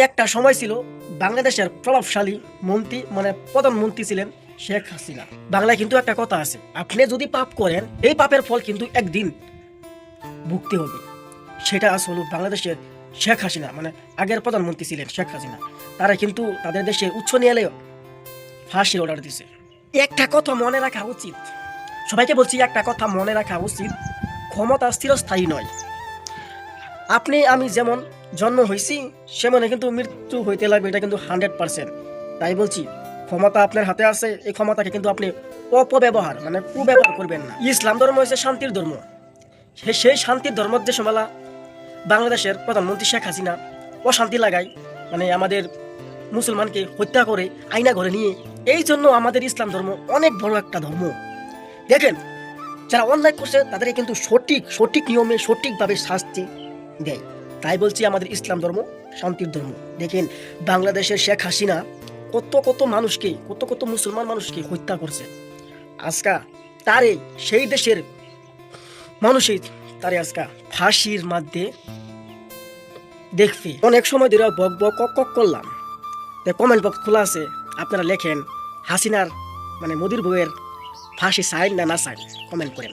একটা সময় ছিল বাংলাদেশের প্রভাবশালী মন্ত্রী মানে প্রধানমন্ত্রী ছিলেন শেখ হাসিনা। বাংলায় কিন্তু একটা কথা আছে, আপনি যদি পাপ করেন, এই পাপের ফল কিন্তু একদিন ভুগতে হবে। সেটা আসলে বাংলাদেশের শেখ হাসিনা মানে আগের প্রধানমন্ত্রী ছিলেন শেখ হাসিনা। তারা কিন্তু তাদের দেশে উচ্চ ন্যায়ালয়ে ফাঁসির অর্ডার দিছে। একটা কথা মনে রাখা উচিত। সবাইকে বলছি, একটা কথা মনে রাখা উচিত। ক্ষমতা স্থিরস্থায়ী নয়। আপনি, আমি যেমন জন্ম হয়েছি সেমনে কিন্তু মৃত্যু হইতে লাগবে, এটা কিন্তু হান্ড্রেড পার্সেন্ট। তাই বলছি, ক্ষমতা আপনার হাতে আছে, এই ক্ষমতাকে কিন্তু আপনি অপব্যবহার মানে কুব্যবহার করবেন না। ইসলাম ধর্ম হচ্ছে শান্তির ধর্ম। সেই শান্তির ধর্মের যে সমালা বাংলাদেশের প্রধানমন্ত্রী শেখ হাসিনা অশান্তি লাগায় মানে আমাদের মুসলমানকে হত্যা করে আইনা ঘরে নিয়ে, এই জন্য আমাদের ইসলাম ধর্ম অনেক বড় একটা ধর্ম। দেখেন, যারা অন্যায় করছে, তাদেরকে কিন্তু সঠিক সঠিক নিয়মে সঠিকভাবে শাস্তি দেয়। তাই বলছি আমাদের ইসলাম ধর্ম, শান্তির ধর্ম। দেখেন, বাংলাদেশের শেখ হাসিনা কত কত মানুষকে, কত কত মুসলমান মানুষকে হত্যা করছে। আজকা তারে, সেই দেশের মানুষই তারে আজকা ফাঁসির মধ্যে দেখবে অনেক সময় ধরে বক বক কক করলাম। কমেন্ট বক্স খোলা আছে, আপনারা লেখেন, হাসিনার মানে মোদির বউয়ের ফাঁসি চাই না না চাই কমেন্ট করেন।